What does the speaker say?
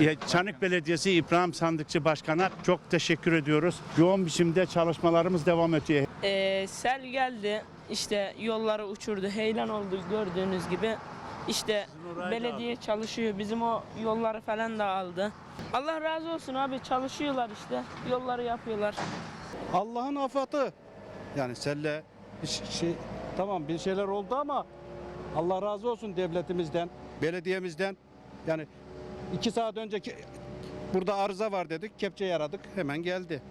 Ya, Çanak Belediyesi İbrahim Sandıkçı Başkan'a çok teşekkür ediyoruz. Yoğun biçimde çalışmalarımız devam ediyor. Ee, sel geldi işte yolları uçurdu heyelan oldu gördüğünüz gibi işte belediye çalışıyor bizim o yolları falan da aldı. Allah razı olsun abi çalışıyorlar işte yolları yapıyorlar. Allah'ın afatı. Yani selle şey tamam bir şeyler oldu ama Allah razı olsun devletimizden, belediyemizden. Yani iki saat önceki burada arıza var dedik, kepçe yaradık, hemen geldi.